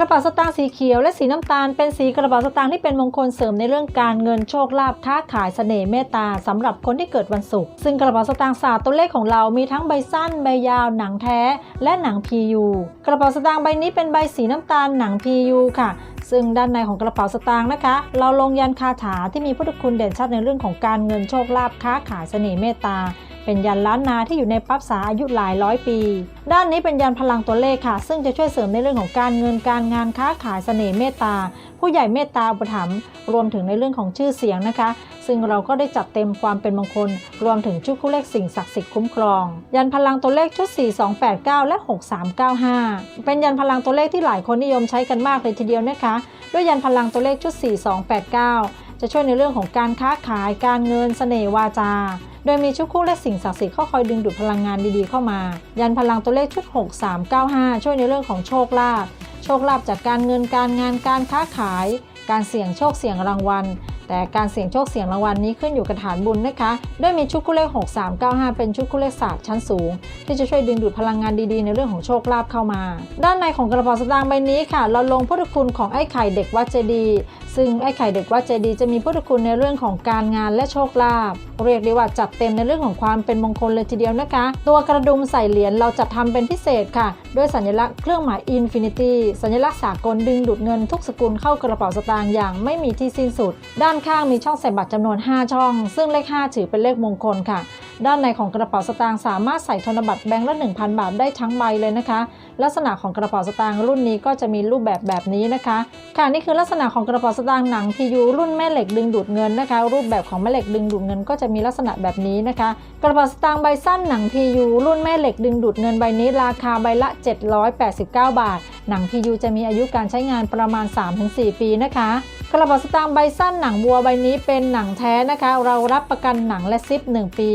กระเป๋าสตางค์สีเขียวและสีน้ำตาล เป็นสีกระเป๋าสตางค์ที่เป็นมงคลเสริมในเรื่องการเงินโชคลาภค้าขายเสน่ห์เมตตาสำหรับคนที่เกิดวันศุกร์ซึ่งกระเป๋าสตางค์ศาสตร์ตัวเลขของเรามีทั้งใบสั้นใบยาวหนังแท้ และหนัง PU กระเป๋าสตางค์ใบนี้เป็นใบสีน้ำตาลหนัง PU ค่ะ ซึ่งด้านในของกระเป๋าสตางค์นะคะ เราลงยันคาถาที่มีพุทธคุณเด่นชัดในเรื่องของการเงินโชคลาภค้าขายเสน่ห์เมตตา เป็นยันล้านนาที่อยู่ในปั๊บสาอายุหลายร้อยปี ด้านนี้เป็นยันพลังตัวเลขค่ะ ซึ่งจะช่วยเสริมในเรื่องของการเงินการงานค้าขายเสน่ห์เมตตา ผู้ใหญ่เมตตาอุปถัมภ์รวมถึงในเรื่องของชื่อเสียงนะคะ ซึ่งเราก็ได้จัดเต็มความเป็นมงคล รวมถึงชุดคู่เลขสิ่งศักดิ์สิทธิ์คุ้มครอง ยันพลังตัวเลขชุด 4289 และ 6395 เป็นยันพลังตัวเลขที่หลายคนนิยมใช้กันมากเลยทีเดียวนะคะ ด้วยยันพลังตัวเลขชุด 4289 จะช่วยในเรื่องของการค้าขายการเงินเสน่ห์วาจา โดยมีชุดคู่และสิ่งศักดิ์สิทธิ์เข้าคอยดึงดูดพลังงานดีๆเข้ามา ยันพลังตัวเลขชุด 6395 ช่วยในเรื่องของโชคลาภ โชคลาภจากการเงินการงานการค้าขาย การเสี่ยงโชคเสี่ยงรางวัล แต่การเสี่ยงโชคเสี่ยงรางวัลนี้ขึ้นอยู่กับฐานบุญนะคะด้วยมีชุดคู่เลข 6395 เป็นชุดคู่เลขศาสตร์ชั้นสูง ที่จะช่วยดึงดูดพลังงานดีๆ ในเรื่องของโชคลาภเข้ามา ด้านในของกระเป๋าสตางค์ใบนี้ค่ะ เราลงพุทธคุณของไอ้ไข่เด็กวัดเจดีซึ่งไอ้ไข่เด็กวัดเจดีจะมีพุทธคุณในเรื่องของการงานและโชคลาภเรียกได้ว่าจัดเต็มในเรื่องของความเป็นมงคลเลยทีเดียวนะคะ ตัวกระดุมใส่เหรียญเราจัดทำเป็นพิเศษค่ะด้วยสัญลักษณ์เครื่องหมาย Infinity สัญลักษณ์สากลดึงดูดเงินทุกสกุลเข้ากระเป๋าสตางค์อย่างไม่มีที่สิ้นสุด ด้านข้างมีช่องใส่บัตรจำนวน 5 ช่อง ซึ่งเลข 5 ถือเป็นเลขมงคลค่ะ ด้านในของกระเป๋าสตางค์สามารถใส่ธนบัตรแบงค์ละ 1,000 บาทได้ทั้งใบเลยนะคะ ลักษณะของกระเป๋าสตางค์รุ่นนี้ก็จะมีรูปแบบแบบนี้นะคะ ค่ะนี่คือลักษณะของกระเป๋าสตางค์หนัง PU รุ่นแม่เหล็กดึงดูดเงินนะคะ รูปแบบของแม่เหล็กดึงดูดเงินก็จะมีลักษณะแบบนี้นะคะ กระเป๋าสตางค์ใบสั้นหนัง PU รุ่นแม่เหล็กดึงดูดเงินใบนี้ราคาใบละ 789 บาท หนัง PU จะมีอายุการใช้งานประมาณ 3-4 ปีนะคะ กระเป๋าสตางค์ใบสั้นหนังวัวใบนี้เป็นหนังแท้นะคะ เรารับประกันหนังและซิป 1 ปี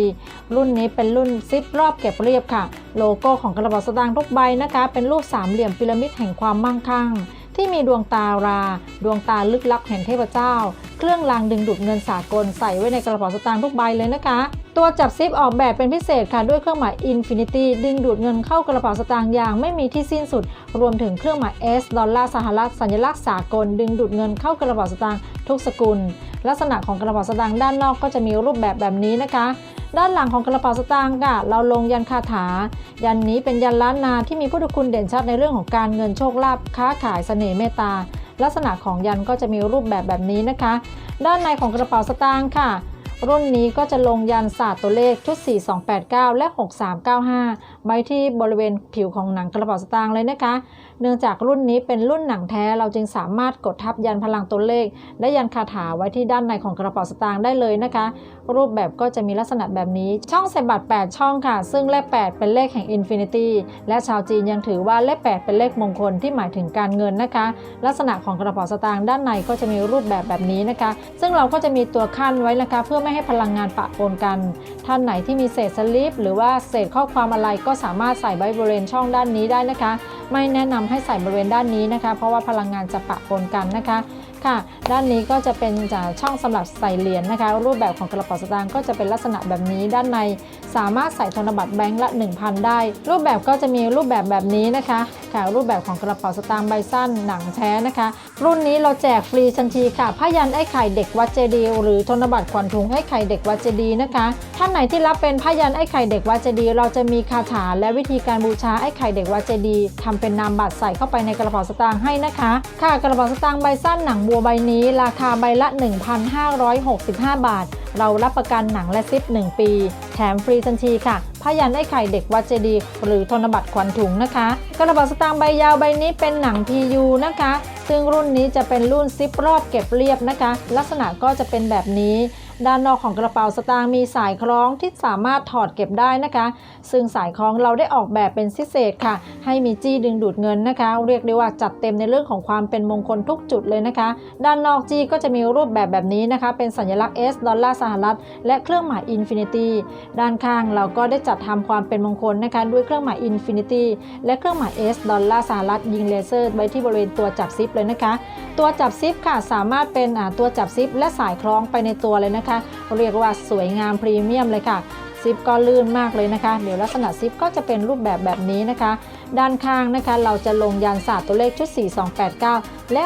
รุ่นนี้เป็นรุ่นซิปรอบเก็บเรียบค่ะ โลโก้ของกระเป๋าสตางค์ทุกใบนะคะ เป็นรูปสามเหลี่ยมพีระมิดแห่งความมั่งคั่ง ที่มีดวงตารา ดวงตาลึกลับแห่งเทพเจ้า เครื่องรางดึงดูดเงินสากลใส่ไว้ในกระเป๋าสตางค์ทุกใบเลยนะคะ ตัวจับซิปออกแบบเป็นพิเศษค่ะด้วยเครื่องหมาย Infinity ดึงดูดเงินเข้ากระเป๋าสตางค์อย่างไม่มีที่สิ้นสุด รวมถึงเครื่องหมาย S ดอลลาร์สหรัฐสัญลักษณ์สากล ดึงดูดเงินเข้ากระเป๋าสตางค์ทุกสกุล ลักษณะของกระเป๋าสตางค์ด้านนอกก็จะมีรูปแบบแบบนี้นะคะด้านหลังของกระเป๋าสตางค์ค่ะ เราลงยันคาถา ยันนี้เป็นยันล้านนาที่มีพุทธคุณเด่นชัดในเรื่องของการเงินโชคลาภค้าขายเสน่ห์เมตตา ลักษณะของยันก็จะมีรูปแบบแบบนี้นะคะ ด้านในของกระเป๋าสตางค์ค่ะ รุ่นนี้ก็จะลงยันศาสตร์ตัวเลขชุด 4289 และ 6395 ไว้ที่บริเวณผิวของหนังกระเป๋าสตางค์เลยนะคะ เนื่องจากรุ่นนี้เป็นรุ่นหนังแท้เราจึงสามารถกดทับยันพลังตัวเลข และยันคาถาไว้ที่ด้านในของกระเป๋าสตางค์ได้เลยนะคะ รูปแบบก็จะมีลักษณะแบบนี้ ช่องใส่บัตร 8 ช่องค่ะ ซึ่งเลข 8 เป็นเลขแห่ง Infinity และชาวจีนยังถือว่าเลข 8 เป็นเลขมงคลที่หมายถึงการเงินนะคะ ลักษณะของกระเป๋าสตางค์ด้านในก็จะมีรูปแบบแบบนี้นะคะ ซึ่งเราก็จะมีตัวขั้นไว้นะคะ เพื่อไม่ให้พลังงานปะปนกัน ท่านไหนที่มีเศษสลิปหรือว่าเศษข้อความอะไรก็สามารถใส่ไว้บริเวณช่องด้านนี้ได้นะคะ ไม่แนะนำใให้ใส่บริเวณด้านนี้นะคะ เพราะว่าพลังงานจะปะปนกันนะคะค่ะ ด้านนี้ก็จะเป็นจากช่องสำหรับใส่เหรียญนะคะ รูปแบบของกระเป๋าสตางค์ก็จะเป็นลักษณะแบบนี้ ด้านในสามารถใส่ธนบัตรแบงค์ละ 1,000 ได้ รูปแบบก็จะมีรูปแบบแบบนี้นะคะ ค่ะ รูปแบบของกระเป๋าสตางค์ใบสั้นหนังแท้นะคะ รุ่นนี้เราแจกฟรีทันทีค่ะผ้ายันไอ้ไข่เด็กวัดเจดีหรือธนบัตรขวัญถุงไอ้ไข่เด็กวัดเจดีนะคะ ท่านไหนที่รับเป็นผ้ายันไอ้ไข่เด็กวัดเจดีเราจะมีคาถาและวิธีการบูชาไอ้ไข่เด็กวัดเจดีย์ทำเป็นนามบัตรใส่เข้าไปในกระเป๋าสตางค์ให้นะคะ ค่ะกระเป๋าสตางค์ใบสั้นหนังบัวใบนี้ ราคาใบละ 1,565 บาท เรารับประกันหนังและซิป 1 ปี แถมฟรีทันทีค่ะ ผ้ายันไอ้ไข่เด็กวัดเจดีหรือธนบัตรขวัญถุงนะคะ กระเป๋าสตางค์ใบยาวใบนี้เป็นหนัง PU นะคะ ซึ่งรุ่นนี้จะเป็นรุ่นซิปรอบเก็บเรียบนะคะ ลักษณะก็จะเป็นแบบนี้ ด้านนอกของกระเป๋าสตางค์มีสายคล้องที่สามารถถอดเก็บได้นะคะ ซึ่งสายคล้องเราได้ออกแบบเป็นพิเศษค่ะ ให้มีจี้ดึงดูดเงินนะคะ เรียกได้ว่าจัดเต็มในเรื่องของความเป็นมงคลทุกจุดเลยนะคะ ด้านนอกจี้ก็จะมีรูปแบบแบบนี้นะคะ เป็นสัญลักษณ์ S ดอลลาร์สหรัฐและเครื่องหมาย Infinity ด้านข้างเราก็ได้จัดทำความเป็นมงคลนะคะด้วยเครื่องหมาย Infinity และเครื่องหมาย S ดอลลาร์สหรัฐยิงเลเซอร์ไว้ที่บริเวณตัวจับซิปเลยนะคะ ตัวจับซิปค่ะสามารถเป็นอ่าตัวจับซิปและสายคล้องไปในตัวเลยนะคะ เรียกว่าสวยงามพรีเมียมเลยค่ะซิปก็ลื่นมากเลยนะคะ เดี๋ยวลักษณะซิปก็จะเป็นรูปแบบแบบนี้นะคะ ด้านข้างนะคะเราจะลงยันศาสตร์ตัวเลขชุด 4289 และ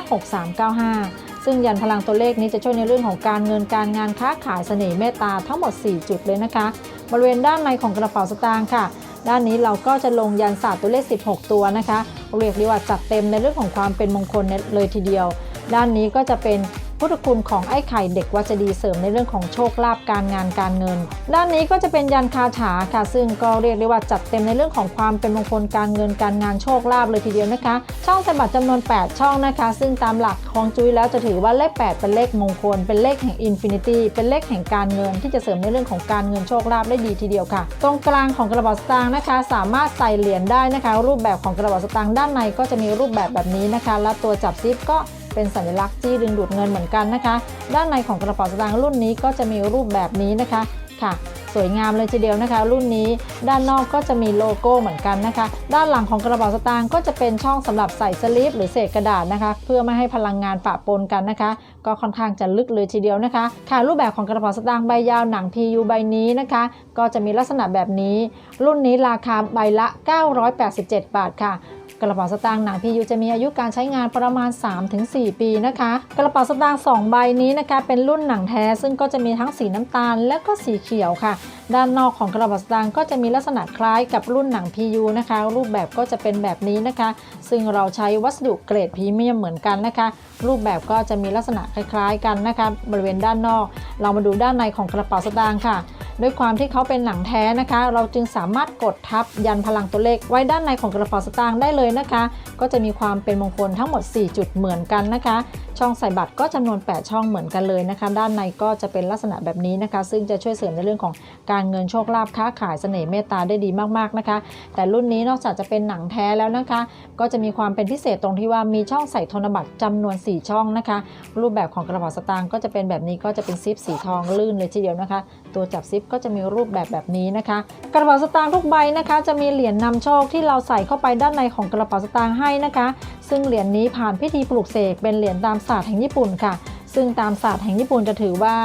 6395 ซึ่งยันพลังตัวเลขนี้จะช่วยในเรื่องของการเงินการงานค้าขายเสน่ห์เมตตาทั้งหมด 4 จุดเลยนะคะ บริเวณด้านในของกระเป๋าสตางค์ค่ะ ด้านนี้เราก็จะลงยันศาสตร์ตัวเลข 16 ตัวนะคะ เรียกได้ว่าจัดเต็มในเรื่องของความเป็นมงคลเลยทีเดียว ด้านนี้ก็จะเป็น พุทธคุณของไอ้ไข่เด็กวัจดีเสริมในเรื่องของโชคลาภการงานการเงิน ด้านนี้ก็จะเป็นยันคาถาค่ะ ซึ่งก็เรียกได้ว่าจัดเต็มในเรื่องของความเป็นมงคลการเงินการงานโชคลาภเลยทีเดียวนะคะ ช่องส่บัตรจำนวน 8 ช่องนะคะ ซึ่งตามหลักของจุ้ยแล้วจะถือว่าเลข 8 เป็นเลขมงคล เป็นเลขแห่งอินฟินิตี้เป็นเลขแห่งการเงิน ที่จะเสริมในเรื่องของการเงินโชคลาภได้ดีทีเดียวค่ะ ตรงกลางของกระเป๋าสตางค์นะคะ สามารถใส่เหรียญได้นะคะ รูปแบบของกระเป๋าสตางค์ด้านในก็จะมีรูปแบบแบบนี้นะคะ และตัวจับซิปก็ เป็นสัญลักษณ์จี้ดึงดูดเงินเหมือนกันนะคะ ด้านในของกระเป๋าสตางค์รุ่นนี้ก็จะมีรูปแบบนี้นะคะค่ะ สวยงามเลยทีเดียวนะคะ รุ่นนี้ด้านนอกก็จะมีโลโก้เหมือนกันนะคะ ด้านหลังของกระเป๋าสตางค์ก็จะเป็นช่องสำหรับใส่สลิปหรือเศษกระดาษนะคะ เพื่อไม่ให้พลังงานปะปนกันนะคะ ก็ค่อนข้างจะลึกเลยทีเดียวนะคะ ค่ะรูปแบบของกระเป๋าสตางค์ใบยาวหนัง PU ใบนี้นะคะ ก็จะมีลักษณะแบบนี้ รุ่นนี้ราคาใบละ 987 บาทค่ะ กระเป๋าสตางค์หนัง PU จะมีอายุการใช้งานประมาณ 3-4 ปีนะคะ กระเป๋าสตางค์2ใบนี้นะคะ เป็นรุ่นหนังแท้ซึ่งก็จะมีทั้งสีน้ำตาลและก็สีเขียวค่ะ ด้านนอกของกระเป๋าสตางค์ก็จะมีลักษณะคล้ายกับรุ่นหนัง PU นะคะ รูปแบบก็จะเป็นแบบนี้นะคะ ซึ่งเราใช้วัสดุเกรดพรีเมียมเหมือนกันนะคะ รูปแบบก็จะมีลักษณะคล้าย ๆ กันนะคะ บริเวณด้านนอก เรามาดูด้านในของกระเป๋าสตางค์ค่ะด้วยความที่เขาเป็นหนังแท้นะคะ เราจึงสามารถกดทับยันพลังตัวเลขไว้ด้านในของกระเป๋าสตางค์ได้เลยนะคะ ก็จะมีความเป็นมงคลทั้งหมด 4 จุดเหมือนกันนะคะ ช่องใส่บัตรก็จำนวน 8 ช่องเหมือนกันเลยนะคะ ด้านในก็จะเป็นลักษณะแบบนี้นะคะ ซึ่งจะช่วยเสริมในเรื่องของการเงินโชคลาภค้าขายเสน่ห์เมตตาได้ดีมากๆนะคะ แต่รุ่นนี้นอกจากจะเป็นหนังแท้แล้วนะคะ ก็จะมีความเป็นพิเศษตรงที่ว่ามีช่องใส่ธนบัตรจำนวน 4 ช่องนะคะ รูปแบบของกระเป๋าสตางค์ก็จะเป็นแบบนี้ก็จะเป็นซิปสีทองลื่นเลยทีเดียวนะคะ ตัวจับซิปก็จะมีรูปแบบแบบนี้นะคะ กระเป๋าสตางค์ทุกใบนะคะ จะมีเหรียญนำโชคที่เราใส่เข้าไปด้านในของกระเป๋าสตางค์ให้นะคะ ซึ่งเหรียญนี้ผ่านพิธีปลูกเสกเป็นเหรียญตามศาสตร์แห่งญี่ปุ่นค่ะ ซึ่งตามศาสตร์แห่งญี่ปุ่นจะถือว่า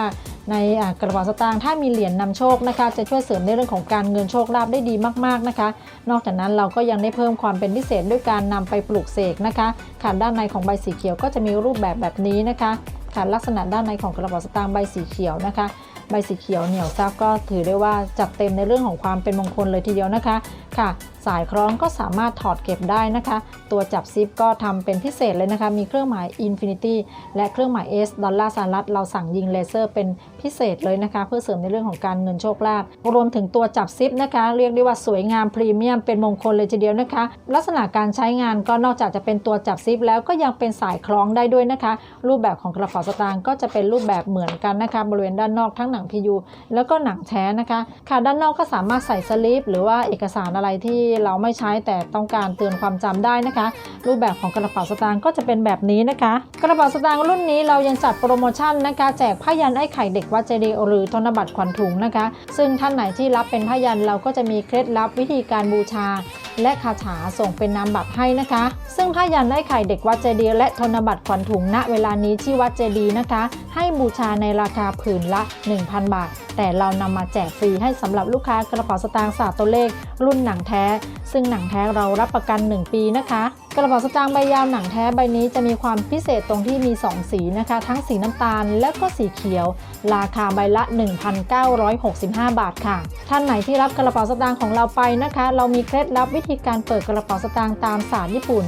ในกระเป๋าสตางค์ถ้ามีเหรียญนำโชคนะคะ จะช่วยเสริมในเรื่องของการเงินโชคลาภได้ดีมากๆนะคะ นอกจากนั้นเราก็ยังได้เพิ่มความเป็นพิเศษด้วยการนำไปปลูกเสกนะคะค่ะด้านในของใบสีเขียวก็จะมีรูปแบบแบบนี้นะคะค่ะลักษณะด้านในของกระเป๋าสตางค์ใบสีเขียวนะคะใบสีเขียวเหนียวซับก็ถือได้ว่าจัดเต็มในเรื่องของความเป็นมงคลเลยทีเดียวนะคะค่ะ สายคล้องก็สามารถถอดเก็บได้นะคะ ตัวจับซิปก็ทำเป็นพิเศษเลยนะคะ มีเครื่องหมาย Infinity และเครื่องหมาย S ดอลลาร์สหรัฐเราสั่งยิงเลเซอร์เป็นพิเศษเลยนะคะ เพื่อเสริมในเรื่องของการเงินโชคลาภรวมถึงตัวจับซิปนะคะ เรียกได้ว่าสวยงามพรีเมียมเป็นมงคลเลยทีเดียวนะคะ ลักษณะการใช้งานก็นอกจากจะเป็นตัวจับซิปแล้วก็ยังเป็นสายคล้องได้ด้วยนะคะ รูปแบบของกระเป๋าสตางค์ก็จะเป็นรูปแบบเหมือนกันนะคะ บริเวณด้านนอกทั้งหนัง PU แล้วก็หนังแท้นะคะ ค่ะด้านนอกก็สามารถใส่สลิปหรือว่าเอกสารอะไรที่เราไม่ใช้แต่ต้องการเตือนความจำได้นะคะ รูปแบบของกระเป๋าสตางค์ก็จะเป็นแบบนี้นะคะ กระเป๋าสตางค์รุ่นนี้เรายังจัดโปรโมชั่นนะคะแจกผ้ายันไอ้ไข่เด็กวัดเจดีย์หรือธนบัตรขวัญถุงนะคะ ซึ่งท่านไหนที่รับเป็นผ้ายันเราก็จะมีเคล็ดลับวิธีการบูชา และคาถาส่งเป็นนามบัตรให้นะคะ ซึ่งผ้ายันไอ้ไข่เด็กวัดเจดีย์และธนบัตรขวัญถุงณเวลานี้ที่วัดเจดีย์นะคะ ให้บูชาในราคาผืนละ 1,000 บาทแต่เรานำมาแจกฟรีให้สำหรับลูกค้ากระเป๋าสตางค์ศาสตร์ตัวเลข รุ่นหนังแท้ ซึ่งหนังแท้เรารับประกัน 1 ปีนะคะ กระเป๋าสตางค์ใบยาวหนังแท้ใบนี้จะมีความพิเศษตรงที่มี 2 สีนะคะ ทั้งสีน้ำตาลและก็สีเขียว ราคาใบละ 1,965 บาทค่ะ ท่านไหนที่รับกระเป๋าสตางค์ของเราไปนะคะ เรามีเคล็ดลับวิธีการเปิดกระเป๋าสตางค์ตามศาสตร์ญี่ปุ่น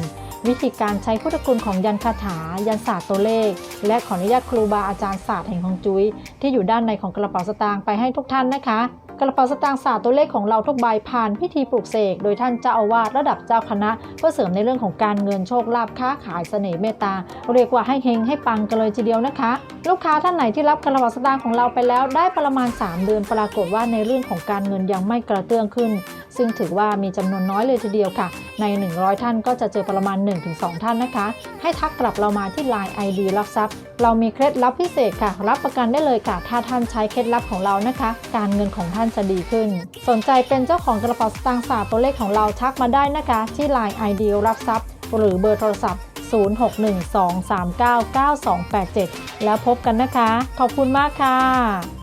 วิธีการใช้พุทธคุณของยันคาถา ยันศาสตร์ตัวเลข และขออนุญาตครูบาอาจารย์ศาสตร์แห่งฮวงจุ้ยที่อยู่ด้านในของกระเป๋าสตางค์ไปให้ทุกท่านนะคะ กระเป๋าสตางค์ศาสตร์ตัวเลขของเราทุกใบผ่านพิธีปลูกเสกโดยท่านเจ้าอาวาสระดับเจ้าคณะ เพื่อเสริมในเรื่องของการเงินโชคลาภค้าขายเสน่ห์เมตตาเรียกว่าให้เฮงให้ปังกันเลยทีเดียวนะคะ ลูกค้าท่านไหนที่รับกระเป๋าสตางค์ของเราไปแล้วได้ประมาณ 3 เดือนปรากฏว่าในเรื่องของการเงินยังไม่กระเตื้องขึ้น ซึ่งถือว่ามีจำนวนน้อยเลยทีเดียวค่ะ ใน 100 ท่านก็จะเจอประมาณ 1-2 ท่านนะคะ ให้ทักกลับเรามาที่ Line ID รับทรัพย์ เรามีเคล็ดลับพิเศษค่ะ รับประกันได้เลยค่ะ ถ้าท่านใช้เคล็ดลับของเรานะคะ การเงินของท่านจะดีขึ้น สนใจเป็นเจ้าของกระเป๋าสตางค์ศาสตร์ตัวเลขของเราทักมาได้นะคะ ที่ Line ID รับทรัพย์ หรือเบอร์โทรศัพท์0612399287 แล้วพบกันนะคะ ขอบคุณมากค่ะ